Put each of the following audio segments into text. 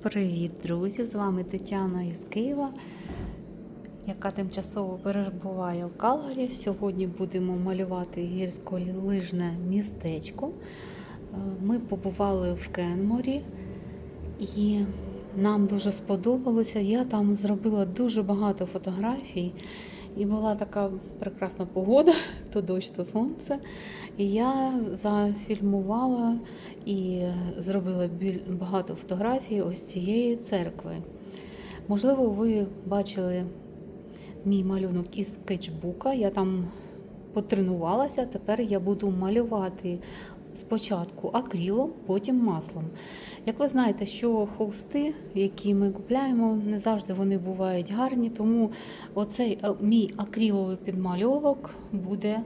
Привіт, друзі! З вами Тетяна із Києва, яка тимчасово перебуває в Калгарі. Сьогодні будемо малювати гірськолижне містечко. Е, Ми побували в Кенморі і нам дуже сподобалося. Я там зробила дуже багато фотографій. І була така прекрасна погода, то дощ, то сонце. І я зафільмувала і зробила багато фотографій ось цієї церкви. Можливо, ви бачили мій малюнок із скетчбука. Я там потренувалася. Тепер я буду малювати спочатку акрилом, потім маслом. Як ви знаєте, що холсти, які ми купляємо, не завжди вони бувають гарні, тому оцей е, мій акриловий підмальовок буде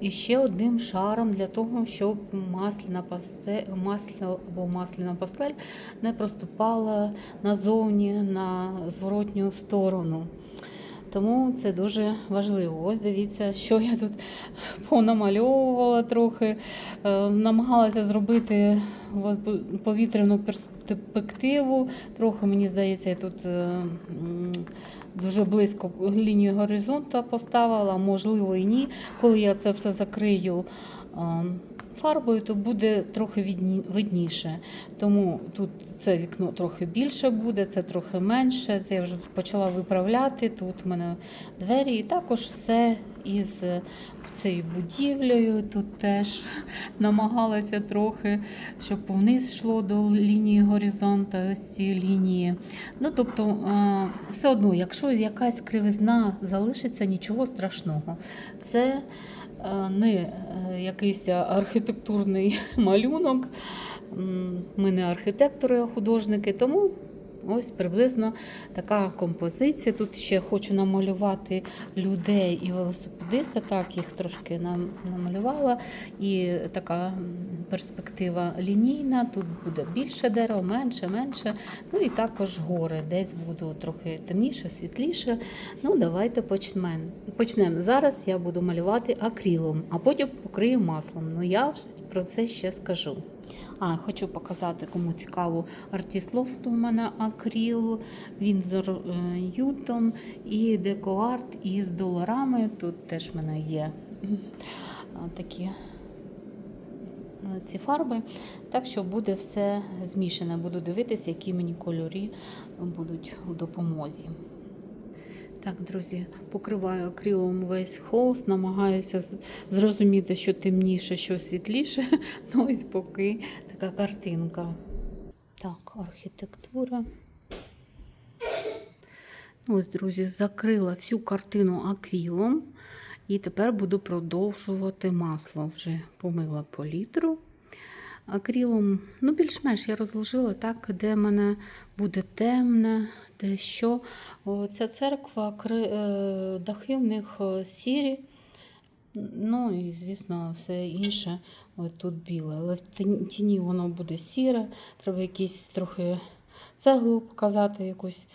іще одним шаром для того, щоб масляна пастель, масля або масляна пастель не проступала назовні на зворотню сторону. Тому це дуже важливо. Ось дивіться, що я тут понамальовувала трохи, е, намагалася зробити повітряну перспективу. Трохи, мені здається, я тут е, дуже близько лінію горизонту поставила, можливо, і ні. Коли я це все закрию. Фарбою то буде трохи видніше, тому тут це вікно трохи більше буде, це трохи менше. Це я вже почала виправляти. Тут у мене двері, і також все із е, цією будівлею. Тут теж намагалася трохи, щоб вниз йшло до лінії горизонту, ось ці лінії. Ну, тобто, е, все одно, якщо якась кривизна залишиться, нічого страшного. Це не е, якийсь архітектурний малюнок. Ми не архітектори, а художники, тому ось приблизно така композиція. Тут ще хочу намалювати людей і велосипедиста. Так, їх трошки нам- намалювала. І така перспектива лінійна. Тут буде більше дерева, менше, менше. Ну і також гори. Десь буду трохи темніше, світліше. Ну, давайте почнемо. Почнемо. Зараз я буду малювати акрилом, а потім покрию маслом. Ну я про це ще скажу. А, хочу показати, кому цікаво, Артіст Лофт у мене акрил, Вінзор е, Ньютон і Декоарт із доларами. Тут теж в мене є такі е, ці фарби. Так що буде все змішане. Буду дивитися, які мені кольори будуть у допомозі. Так, друзі, покриваю акрилом весь холст, намагаюся зрозуміти, що темніше, що світліше. Ну, ось поки така картинка. Так, архітектура. Ну, Ось, друзі, закрила всю картину акрилом. І тепер буду продовжувати масло. Вже помила палітру акрилом. Ну, більш-менш я розложила так, де в мене буде темне, де що. Ця церква, е, дахи в них е, сірі. Ну і, звісно, все інше ось тут біле. Але в тіні воно буде сіре. Треба якісь трохи цеглу показати, якусь.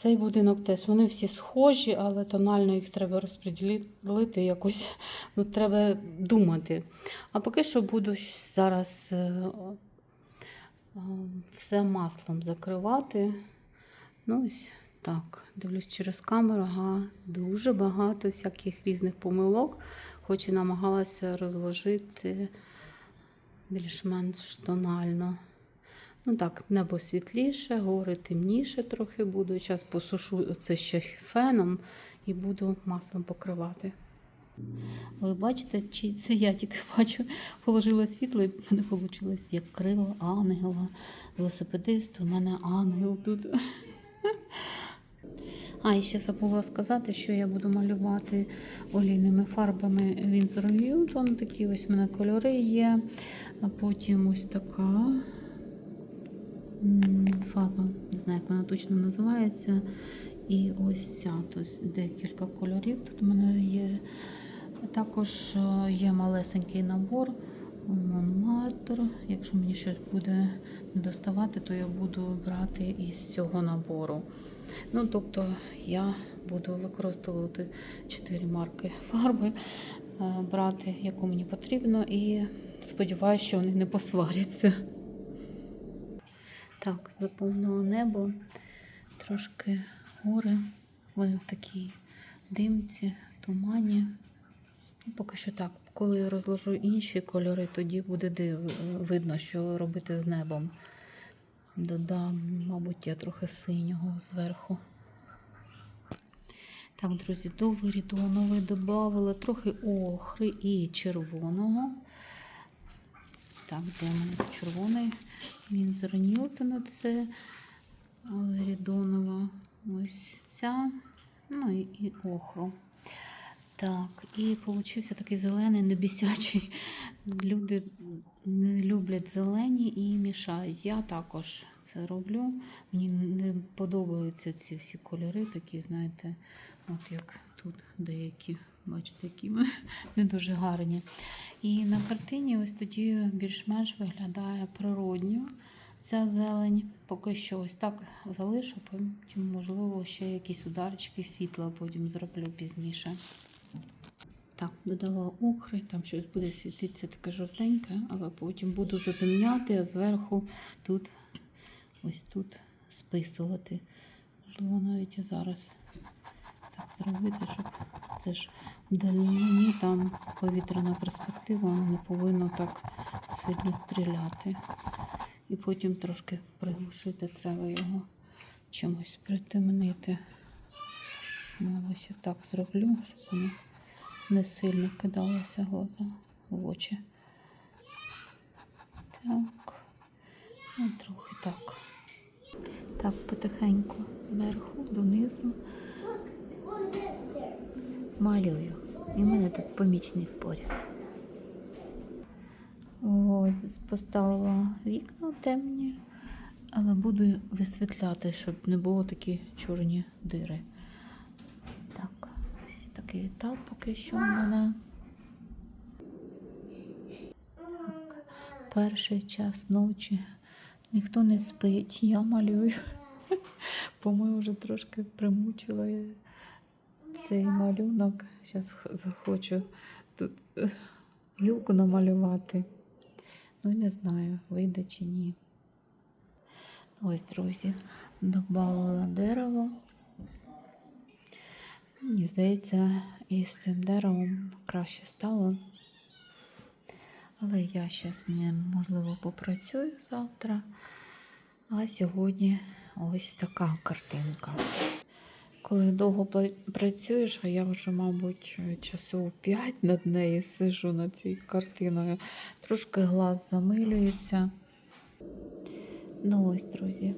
Цей будинок теж. Вони всі схожі, але тонально їх треба розподілити якось. Ну, треба думати. А поки що буду зараз е, е, все маслом закривати. Ну, ось так. Дивлюсь через камеру, ага, дуже багато всяких різних помилок. Хоч і намагалася розложити більш-менш тонально. Ну так, небо світліше, гори темніше трохи буду. Зараз посушу це ще феном і буду маслом покривати. Ви бачите, чи це я тільки бачу, положила світло і в мене вийшло як крило ангела, велосипедист, у мене ангел тут. А, і ще забула сказати, що я буду малювати олійними фарбами Winsor Newton. Такі ось в мене кольори є. А потім ось така фарба, не знаю, як вона точно називається. І ось ця, тобто декілька кольорів. Тут у мене є. Також е, є малесенький набор. Монматор. Якщо мені щось буде не доставати, то я буду брати із цього набору. Ну, тобто я буду використовувати 4 марки фарби, е, брати, яку мені потрібно, і сподіваюся, що вони не посваряться. Так, заповнило небо, трошки гори. Вони в такій димці, тумані. Поки що так. Коли я розложу інші кольори, тоді буде видно, що робити з небом. Додам, мабуть, я трохи синього зверху. Так, друзі, до вирідону ви додавали трохи охри і червоного. Так, де мене червоний? Він з Ньютона це Вирідонова. Ось ця. Ну і, і охру. Так, і получився такий зелений, небісячий. Люди не люблять зелені і мішають. Я також це роблю. Мені не подобаються ці всі кольори, такі, знаєте, от як тут деякі, бачите, які ми не дуже гарні. І на картині ось тоді більш-менш виглядає природньо ця зелень. Поки що ось так залишу, потім, можливо, ще якісь ударчики світла потім зроблю пізніше. Так, додала охри, там щось буде світитися таке жовтеньке, але потім буду затемняти, а зверху тут ось тут списувати. Можливо, навіть зараз так зробити, щоб це ж вдалині там повітряна перспектива не повинно так сильно стріляти. І потім трошки приглушити треба його чимось притемнити. Ну, ось я так зроблю, щоб воно не сильно кидалося глаза в очі. Так, ну, трохи так. Так, потихеньку зверху донизу малюю. І в мене тут помічник поряд. Ось поставила вікна темні, але буду висвітляти, щоб не було такі чорні дири. Так, ось такий етап поки що в мене. Так, перший час ночі. Ніхто не спить, я малюю. По-моєму, вже трошки примучила цей малюнок. Зараз захочу тут е, гілку намалювати. Ну, не знаю, вийде чи ні. Ось, друзі, додавала дерево. Мені здається, із цим деревом краще стало. Але я зараз можливо попрацюю завтра. А сьогодні ось така картинка. Коли довго працюєш, а я вже, мабуть, часов 5 над нею сижу над цією картиною, трошки глаз замилюється. Ну ось, друзі,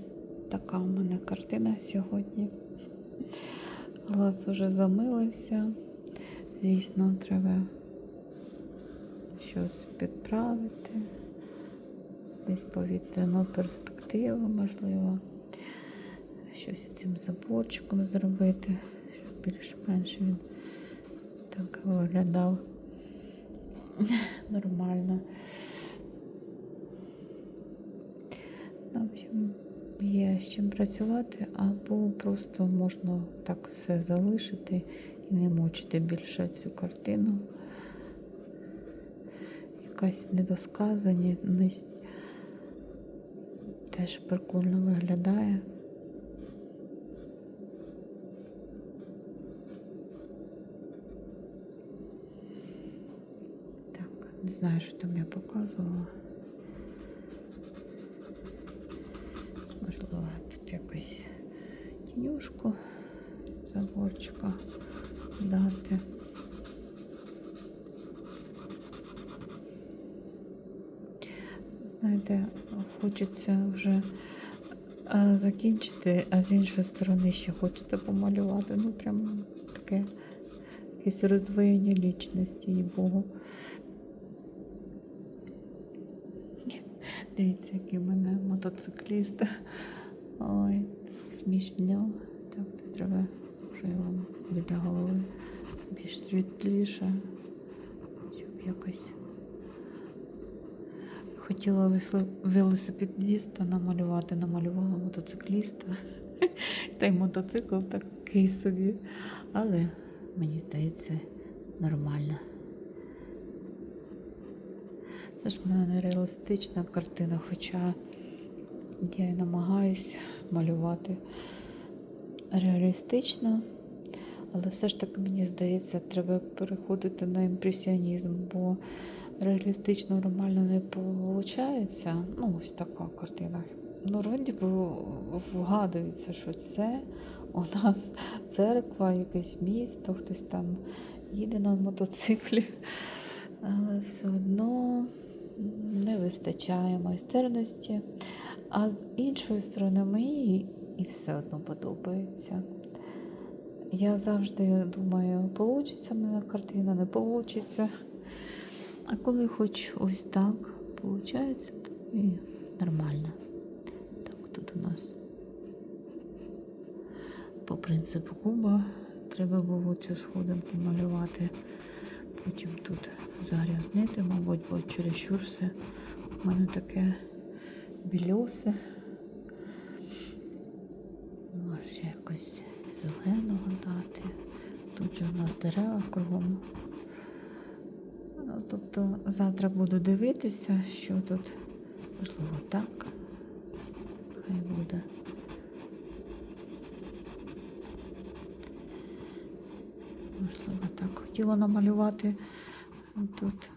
така в мене картина сьогодні. Глаз уже замилився. Звісно, треба щось підправити. Десь повітряну перспективу, можливо щось з цим заборчиком зробити, щоб більш-менш він так виглядав нормально. Ну, В общем, є з чим працювати, або просто можна так все залишити і не мучити більше цю картину. Якась недосказаність теж прикольно виглядає. Так, не знаю, що там я показувала. Можливо, тут якось тінюшку заборчика дати. Знаєте, хочеться вже закінчити, а з іншої сторони ще хочеться помалювати. Ну, прям таке якесь роздвоєння лічності, їй Богу. Дивіться, який в мене мотоцикліст. Ой, смішно. Так, то треба вже вам біля голови більш світліше, щоб якось. Хотіла велосипедиста намалювати, намалювала мотоцикліста. Та й мотоцикл такий собі. Але мені здається нормально. Це ж в мене нереалістична картина, хоча Я і намагаюсь малювати реалістично, але все ж таки мені здається, треба переходити на імпресіонізм, бо реалістично нормально не виходить. Ну, ось така картина. Ну, вроді вгадується, що це у нас церква, якесь місто, хтось там їде на мотоциклі. Але все одно не вистачає майстерності. А з іншої сторони, мені і все одно подобається. Я завжди думаю, получиться в мене картина, не получиться. А коли хоч ось так виходить, то і нормально. Так, тут у нас по принципу куба треба було цю сходинку малювати. Потім тут загрязнити, мабуть, бо чересчур все. У мене таке білюсе. Може якось зеленого дати. Тут же у нас дерева кругом. Ну, тобто завтра буду дивитися, що тут можливо так. Хай буде. Можливо, так. Хотіла намалювати тут.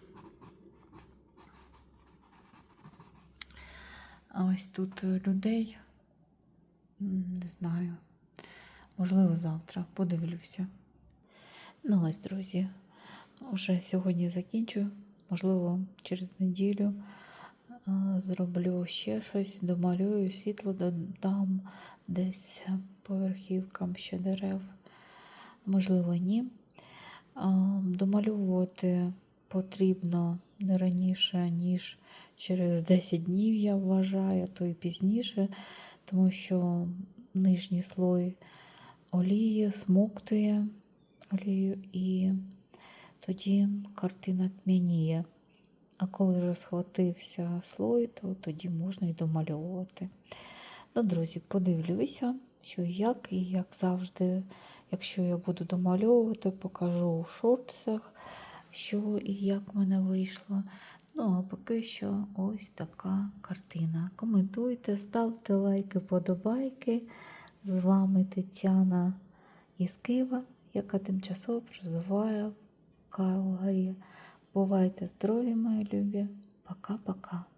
А ось тут людей. Не знаю. Можливо, завтра подивлюся. Ну ось, друзі, вже сьогодні закінчую. Можливо, через неділю зроблю ще щось, домалюю, світло додам десь по верхівкам ще дерев. Можливо, ні. Домалювати потрібно не раніше, ніж через 10 днів, я вважаю, то і пізніше, тому що нижній слой олії смоктує олію і тоді картина тьмяніє. А коли вже схватився слой, то тоді можна і домальовувати. Ну, друзі, подивлюся, що і як, і як завжди, якщо я буду домальовувати, покажу у шорцах, що і як в мене вийшло. Ну, а поки що ось така картина. Коментуйте, ставте лайки, подобайки. З вами Тетяна із Києва, яка тимчасово проживає в Калгарі. Бувайте здорові, мої любі. Пока-пока.